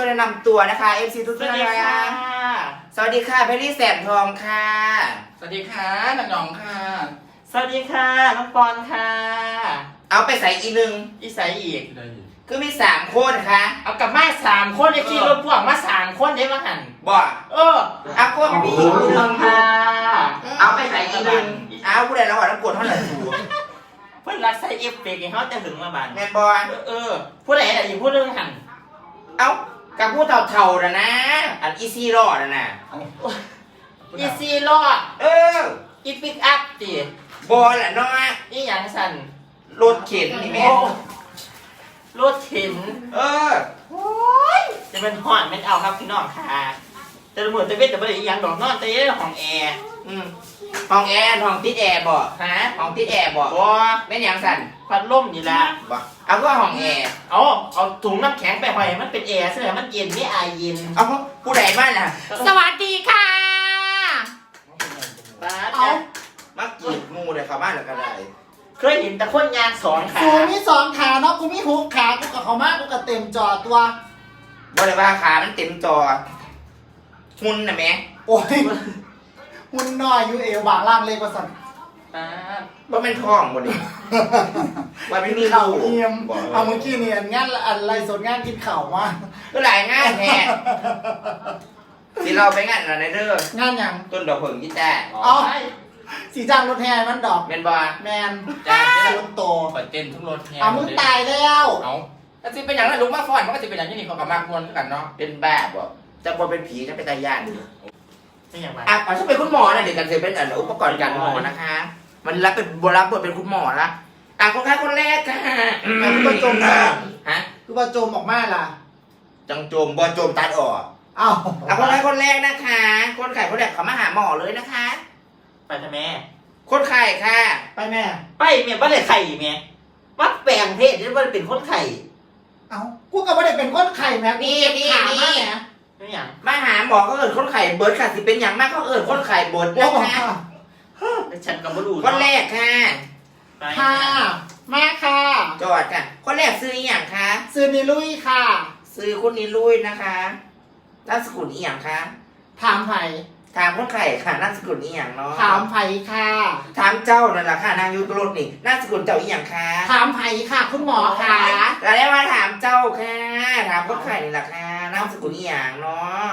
ช่วยแนะนำตัวนะคะ MC ทุกสวัท่าสนดีนะค่ะคะสวัสดีค่ะเพลลี่แสนทองค่ะ สวัสดีค่ะหนังหยองค่ะ สวัสดีค่ะน้องปอนค่ะ เอาไปใส่อีหนึ่งอีสายอีก คือมีสามคนค่ะเอากลับมาสามคนไอ้ขี่รถพ่วงมาสามคนได้มาหันบอกเออเอาคนมีอีกหนึ่งค่ะ เอาไปใส่อีหนึ่งเอาผู้ใดเราอะต้องกดเท่าไหร่ถูกเพื่อนรักใส่เอฟเฟกต์ให้เขาจะถึงมาบานแมนบอลเออเออผู้ใดอะอีกผู้หนึงหันเอา กับผู้เท่าๆนะนะ อันอีซี่รอดนะนะอีซีรอดเอออีปิกอัพตีบอลแหละเนาะอีหยังสันรถเข็นนี่แม่โอ้รถเข็นเออจะเป็นหอนเป็นเอาครับพี่น้องค่ะ แต่ละมือแต่เวทแต่ไม่ได้อีหยังดอกนอนแต่ยังได้ของแอร์อืม ห้องแอร์ห้องติดแอร์บ่ฮะห้องติดแอร์บ่บอแม่นหยังสั่นพัดลมนี่ละบ่เอาก็ห้องแอร์เอาเอาถุงน้ำแข็งไปห่อยมันเป็นแอร์ใช่ไหมมันเย็นไม่อายเย็นเอาผู้ใดบ้านน่ะสวัสดีค่ะ บ้าเอามักจีบงูเลยครับบ้านแล้วก็ได้เคยเห็นแต่คนยางสองขากูมีสองขาเนาะกูมีหกขากูกับเขามากกูกับเต็มจอตัว บ่ได้ว่าขามันเต็มจอหุ่นน่ะแม่โอ้ย หุ่นน้อยอยู่เอวบางล่างเล็กกว่าสันบ้าบ่แม่นท้องบ่ดิว่าไม่มีเข่าลูกเอียมบ่เอาเมื่อกี้เนี่ยงานอะไรสดงานกินเข่าวมาก็หลายงานแท้สิเราไปงานอะไรเด้องานอย่างต้นดอกเพิ่งยี่แต่เอาสีจ้างรถแห่มันดอก แม่นบ่แมนจ้าเป็นรถโตเปิดเต้นทุกรถแฮเอามึงตายแล้ว เอาแล้วสิเป็นอย่างนั้นลุกมาฟอนมันก็จะเป็นอย่างนี้นี่เขากับมากวนกันเนาะเป็นบ้าบ่จะบ่เป็นผีจะเป็นตาย่าน ไม่อย่างไรอะขอฉันเป็นคุณหมอนะเดี๋ยวกันจะเป็นอันอุปกรณ์การหมอนะคะ มันรับเป็นบรับบทเป็นคุณหมอนะอะคนไข้คนแรกค่ะแต่คือว่าจมนะฮะคือว่าจมออกมาล่ะจังโจมบอโจมตัดออกเอ้าอะคนไข้คนแรกนะคะ คนไข้คนแรกเขามาหาหมอเลยนะคะ ไปทำไมคนไข้ค่ะ ไปแม่ ไปเมียบ้านเลยไข่เมียวัดแปลงเพศนี่ว่าเป็นคนไข่ เอ้ากูกับว่าได้เป็นคนไข่แม่กูเจ็บขามาแหม ไม่อย่างมาหาหมอก็เอิญคนไข้เบิร์ดค่ะสิเป็นอย่างมากก็เอิญคนไข้เบิร์ดโอ้นะคะฉันก็ไม่รู้คนแรกค่ะไปค่ะมาค่ะ จอดค่ะ คนแรกซื้ออหย่างคะซื้อนิลุยค่ะ ซื้อคุณนิลุยนะคะนามสกุลอหย่างคะถามไผ่ถามคนไข้ค่ะนามสกุลอหย่างเนาะถามไผ่ค่ะ ถามเจ้านั่นแหละค่ะนางอยูตรถนี่นามสกุลเจ้าอหย่างคะถามไผ่ค่ะ คุณหมอค่ะแล้วได้มาถามเจ้าค่ะ ถามคนไข้นี่แหละค่ะ นามสกุลอหย่างเนาะ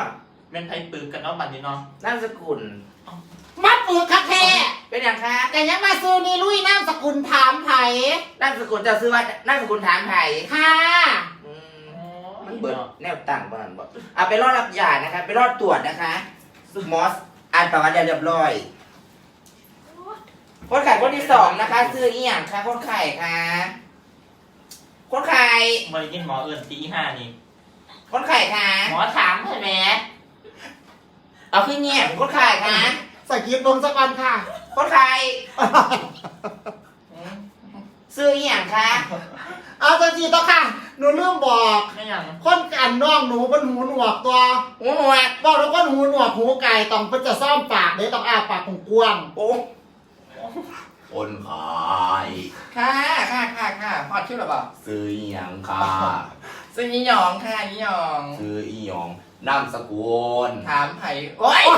เป็นไผ่ปืนกันเนาะบัดนี้เนาะนามสกุล มัดปืนค่ะแท้เป็นอย่างคะแต่ยังมาซื้อนี่ลุยน้ำสกุลถามไผ่นามสกุลเจ้าซื้อว่านามสกุลถามไผ่ค่ะอืมมันเบิดแนวตั้งบ้านบ่เอาไปรอดรับยานะคะ ไปรอดตรวจนะคะมอสอ่านประวัติเรียบร้อยคนไข้คนที่สองนะคะ ซื้ออีหยังคะคนไข้ค่ะคนไข้บริยินหมอเอิญตีห้านี่ คนไข้ค่ะหมอถามใช่ไหมเอาขึ้นเงียบคนไข้ค่ะใส่กีบลงสักวันค่ะ คนไข้ซื้ออีหยังคะเอาจังสีต่อค่ะ หนูเรื่องบอก ไม่อย่างคนกันน้องหนูเป็นหูหนวกตัวหัวหนวดบอกแล้วก็หูหนวกหูไก่ต้องเพิ่นจะซ่อมปากเด้ต้องอ้าปากกว้างโอ้คนขายค่ะค่ะค่ะค่ะพอดชื่อหรือเปล่าซื้ออีหยังค่ะ ซื้อยี่หยองค่ะยี่หยองซื้ออีหยองนามสกุลถามไผ่โอ้ยๆ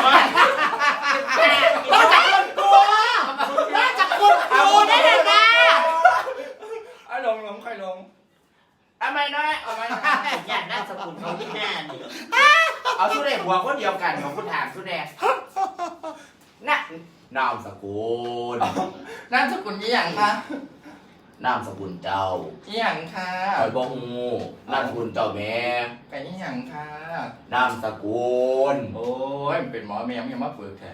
นอกจากคนกลัวนอกจากคนกลัวได้เลยนะเอาลงลงค่อยลงเอาไม่น้อยเอาไว้อยากได้สกุลเขาที่ห้านี่เอาชุดแดงหัวคนเดียวกันของคุณถามชุดแดงน่ะนามสกุลนามสกุลยี่หยังคะ นามสกุลเจ้ายี่หยังค่ะคอยบ่ฮู้นามสกุลเจ้าแม่ไก่ยี่หยังค่ะ นามสกุลโอ้ยมันเป็นหมอเมียมยังมาฝึกแท้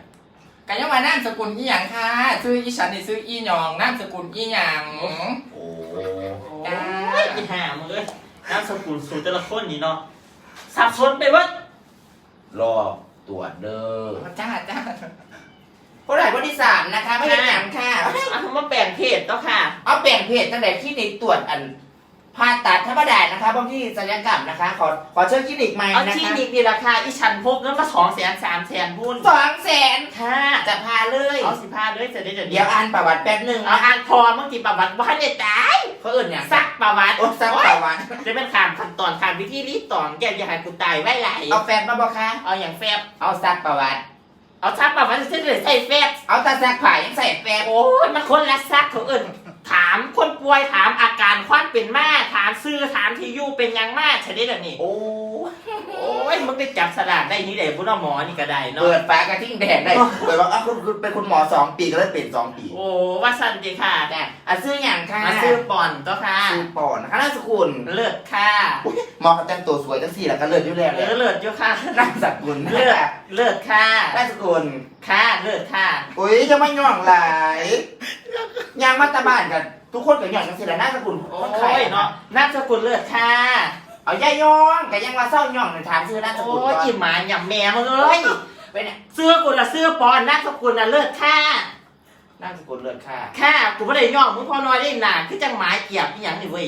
ไก่ยังมานามสกุลยี่หยังค่ะซื้ออีฉันนี่ซื้ออีหยองนามสกุลอีหยังโอ้โอ้ยที่ห้ามึงเลยน้ำสกุลสูตรแต่ละคนนี่เนาะสับสนไปเว่ารอตรวจเด้อจ้าจ้า คนไหนคนที่สามนะคะไม่ได้หยังค่ะเอามาแปลงเพศแล้วค่ะ เอาแบ่งเพจตั้งแต่คลินิกตรวจอันผ่าตัดธรรมดานะคะบางที่ศัลยกรรมนะคะ ขอขอเชิญคลินิกใหม่เอานะที่คะนี่มีราคาอีชันพกนั้นมาสองแสนสามแสนพุ่นสองแสนค่ะจะพาเลยเอาสิพาเลยจะได้จะเดี๋ยวอ่านประวัติแป๊บหนึ่งเอานะอ่านพอเมื่อกี้ประวัติว่าเนี่ยตายเขาเอื่นอย่างสักประวัติโอ้ซักประวัติจะเป็นขามขั้นตอนขามวิธีรีดตอนแกอย่าให้กูตายไว้ไหลเอาแฟบมาบอกคะเอาอย่างแฟบเอาซักประวัติ เอาซักประวัติจะเลยใส่แฟบเอาตาซักผ่ายังใส่แฟบโอ้ยมันคนละซักเขาเอื่นถามคนป่วยถามอาการความเป็นมาถามซื้อถามที่อยู่เป็นหยังมาใช่ได้แบบนี้ โอ้ โอ้ยมึงได้จับสลากได้นี่ได้พุ่นเอาหมอนี่ก็ได้เนาะเปิดฝากระทิ่งแดงได้เปิดว่าอ้าวคุณคุณเป็นคุณหมอสองปีก็เลยเป็นสองปีโอ้ว่าสันดีค่ะแต่อะซื้ออย่างค่ะมาซื้อป่อนก็ค่ะซื้อปอนนะคะนามสกุลเลิศค่ะหมอเขาแต่งตัวสวยจังสี่แล้วก็เลิศอยู่แล้วเอเลยอเลิศอยู่ค่ะนามสกุลเลิศเลิศค่ะนามสกุลค่ะเลิศค่ะอุ้ยจะไม่ย่องหลายยางมาตาบ้านกันทุกคนก็ย่องจังสี่แล้วนามสกุลโอ้คนไข้ยเนาะนามสกุลเลิศค่ะ เอาย่าย่องก็ยังมาเศร้าย่องในถามซื้อนามสกุลโอ้ยก่อนอิ่มหมาหย่ำแม่มึงเอ้ยไปเนี่ยเสื้อกูละเสื้อปอนนามสกุลน่ะเลิศค่ะนามสกุลเลิศค่ะค่ะกูไม่ได้ย่องมึงพอน้อยได้หนาคือจังหมาเกียบอีหยังนี่เว้ย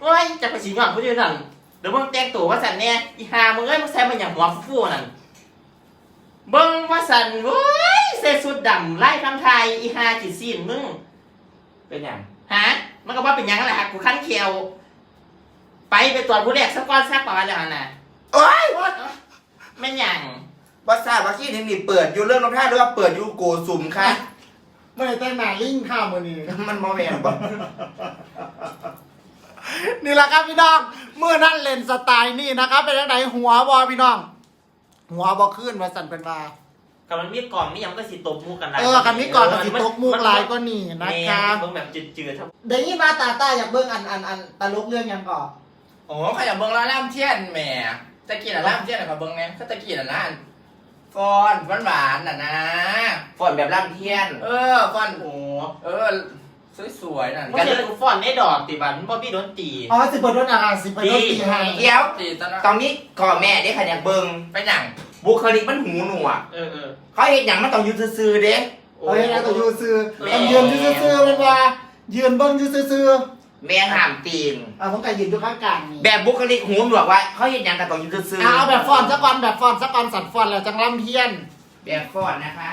เฮ้ยจะไปสิย่องกูอยู่นั่นเดี๋ยวมึงแต่งตัวว่าสันเนี่ยอีหามึงเอ้ยมึงใส่มันอย่างหัวฟูๆนั่นเบิ่งว่าสันเว้ยใส่สุดดำไล่คำไทยอีหาจิตซีนมึงเป็นอย่างฮะมันก็ว่าเป็นหยังแหละกูขั้นเคียว ไปไปตรวจผู้แรกสักก้อนสักประมาณอย่างน่ะโอ้ยแม่นหยังบอสทราบว่าขี้นี่นี่เปิดอยู่เรื่องรองเท้าหรือว่าเปิดอยู่โกสุ่มค่ะไม่ได้แต่งหน้าลิงข้าวมือนี้มันมอแมนบอกนี่แหละครับพี่น้องเมื่อนั่นเล่นสไตล์นี่นะครับเป็นยังไงหัวบอพี่น้อง หัวบอขึ้นมาสั่นเป็นมากับมันมีกล่องนี่ยังมันก็สิตบมูกกันหลายเออกันนี้ก่อนกับสิตกมูกลายก็นี่นะแม่ครับเบิ่งแบบจืดๆครับเดี๋ยวนี้มาตาต้าอยากเบิ้งอันอันอันตลกเรื่องยังก่อน โอ้ขยับเบิ้งแล้วล่ามเทียนแหม่ตะกี้น่ะล่ามเทียนน่ะขอเบิ้งเนี่ยก็ตะกี้น่ะนะฟอนหวานหวานๆน่ะนะ ฝนแบบล่ำเทียนเออฟอนโอ้เออ สวยๆน่ะก็จะกูฟ้อนได้ดอกติบันบ่มีดนตรี อ๋อสิบเปิดรถอาหารสิบเปิดรถตีให้เดี๋ยว ตีตอนนั้นตอนนี้ก่อแม่ได้ขยันเบิงไปหยังบุคลิกมันหูหนวกเออเออเขาเห็นอย่างมันต้องอยืนซื่อๆเด้เฮ้ยนะตัวยูซื้อต้องยืนยืนซื้อๆเป็นว่ายืนเบิ้งยืนซื้อ แม่ห้ามตีนๆอะผมก็ยืนอยู่ข้างกลางนี่แบบบุคลิกหูหนวกว่า เขาเห็นอย่างก็ต้องอยืนซื่ออะเอาแบบฟอนต์สักก่อนแบบฟอนต์สักก่อนสั่นฟอนต์แล้วจังลำเพี้ยน แบบฟอนนะคะ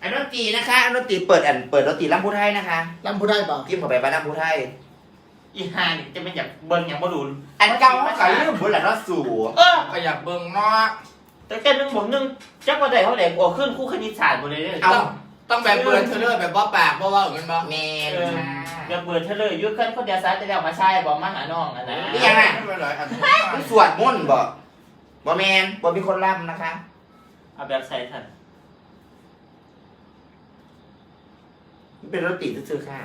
อันดนตรีนะคะอันดนตรีเปิดอันเปิดดนตรีลำพูไทยนะคะลำพูได้เปล่าพิมพ์เข้าไปบ้านลำพูไทยอีห่านี่จะเป็นอย่างเบิ่งอย่างบ่รู้อันเก่าเขาก็ลืมบุญหละเนาะสู่เออก็อยากเบิ้งเนาะแต่แค่นึงผมนึงจักว่าได้เท่าไหร่โอ้ขึ้นคู่คณิตศาสตร์บ่ได้เด้อเอา ต้องแบบเบิร์นเทเลอร์แบบว่าปากว่าว่าเหมือนบ่แมนเออค่ะอย่าเบิดเธอเลยยุ่ขึ้นคนเดียวซะจะได้เอามาใช้บ่มาหาน้องอะนะนี่ยังไงไม่เป็นไรอันนี้มันสวดมนต์บ่บ่แมนบ่มีคนร่ำนะคะเอาแบบใส่ทันมันเป็นดนตรีซื่อๆค่ะ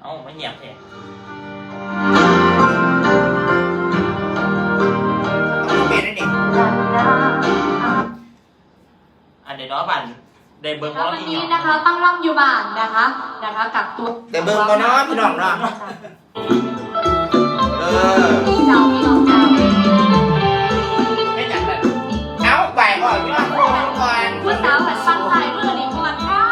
เอ้าไม่เงียบแท้เอา อันเดี๋ยวน้อบันได้เบิ่งค่ะร้องวันอีนี้เนาะนะคะ ตั้งร่องอยู่บ้านนะคะนะคะกักตัวแต่เบิ่งบ่เนาะพี่น้องเนาะเออพี่เจ้าพี่น้องเจ้าแค่อย่างนั้นเอาไปก่อนพี่น้องพูดก่อนผู้สาวหัดฟังไทยเมื่อนี้มวนค่ะ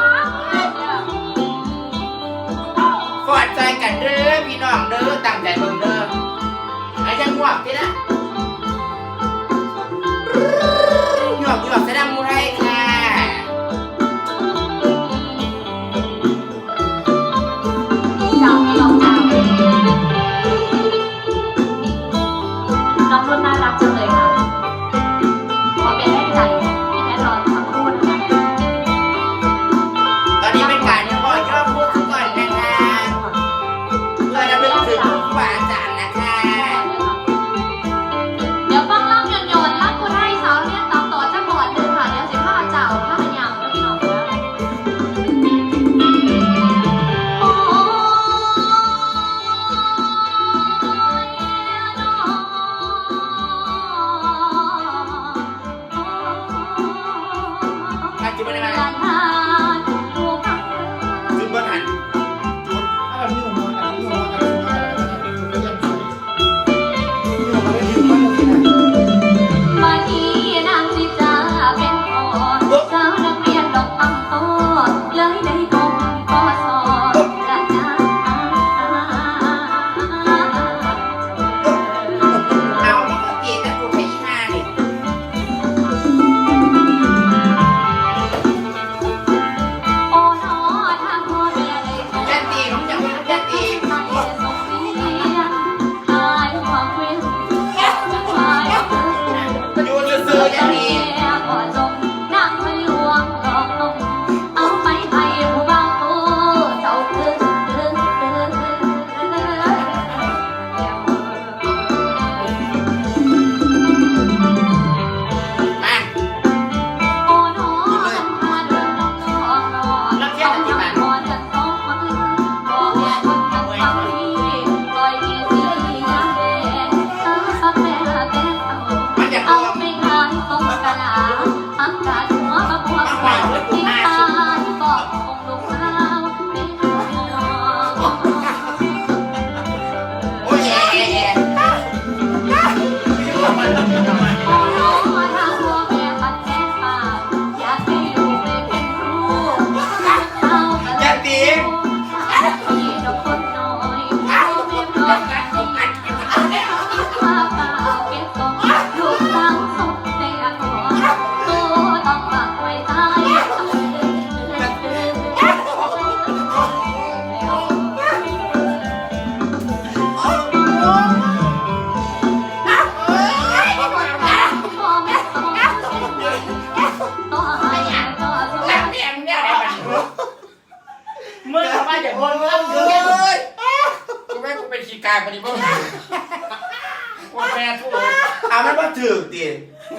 ฟอดใจกันเด้อพี่น้องเด้อตั้งใจเบิ่งเด้อไอ้จังหวะพี่นะ หยว เอามันมาถือดิ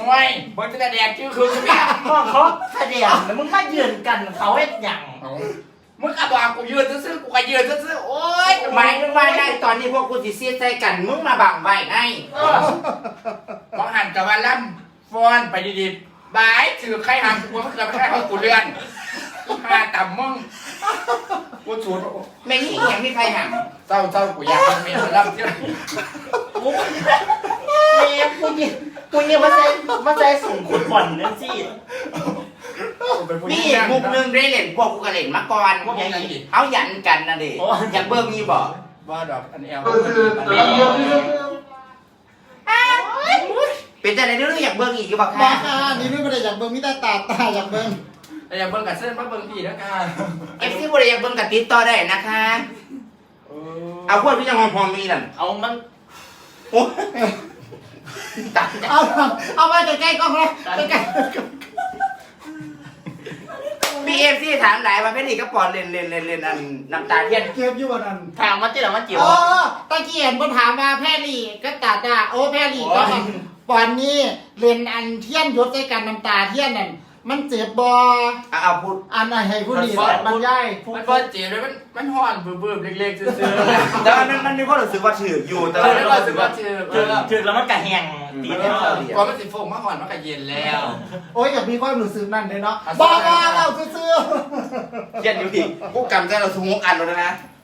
ไม่บนจะแดกชื่อคือกูแม่พ่อเขาแสดงแล้วมึงมายืนกันเขาเอ็ดหยังมึงอะบอกกูยืนซื่อๆกูก็ยืนซื่อๆโอ๊ยหมายถึงว่าได้ตอนนี้พวกกูสิเสียใจกันมึงมาบังไว้ให้เออมองหันกับว่าล่ำฟอนไปดีๆบายถือใครหันกูไม่เคยไปให้เขากูเลื่อนมาต่ำมึงกูสูดแม่งนี่ยังไม่ใครหังเศร้าเศร้ากูอยากเป็นเมียล่ำเที่ยวกู เมียกูยิงกูยิงมาใส่มาใส่ส่งขุดบ่อนนั่นสิกูเป็นผู้หมีญิงอีกมุกหนึงได้เล่นพวกกูก็เล่นมาก่อนพวกยังอีกเอาหยันกันนะเด็กอยากเบิ่งมีบ่ว่าดอกอันเอลเป็นแต่ไหนเรื่องอยากเบิ่งอีกก็บอกบอค่ะกค่ะนี่ไม่ได้อยากเบิ่งมิตาตาตาอยากเบิ่งแต่อย่าเบิ่งกับเส้นมาเบิ่งพี่แล้วกันเอฟซีบริอยากเบิ่งกับติดต่อได้นะคะ เอาพวกที่ยังหอมๆมีนั่นเอามันโอ้ยตัด เอาเอาไปใกล้ๆกล้องเลยใกล้มีเอฟซีถามหลายว่าเป็นอีกก็ปอนเล่นเล่นเล่นเล่นอันน้ำตาเทียนๆเก็บอยู่วันนั้นถามมันที่ไหนมันเกี่ยวเออตะเกียนบนถามมาแพรลี่ก็ตาตาโอ้แพรลี่ก็ปอนนี้เล่นอันเทียนยศใส่กันน้ำตาเทียนนั่น มันเจ็บบอเอาเอาพูด อันไหนให้ผู้ดีมันย่ายมันเปิดจีบเลยมันมันห่อนบื้อๆเล็กๆซื่อแต่ว่ามันมันมีความรู้สึกว่าถืออยู่ๆแต่แต่ว่าไม่ไม่ว่ารู้สึสึกกว่าว่าชื่อถึกถึกแล้วมันกระแหงตีไม่ไม่เข้าเข้าเดียวพอมันสิโฟงมาห่อนมันก็เย็นแล้ว โอ้ยอยากมีความรู้สึกนั่นเลยเนาะอะบอกว่าเราซื่อเทียนอยู่พี่กูกำใจเราสูงอันแล้วนะๆ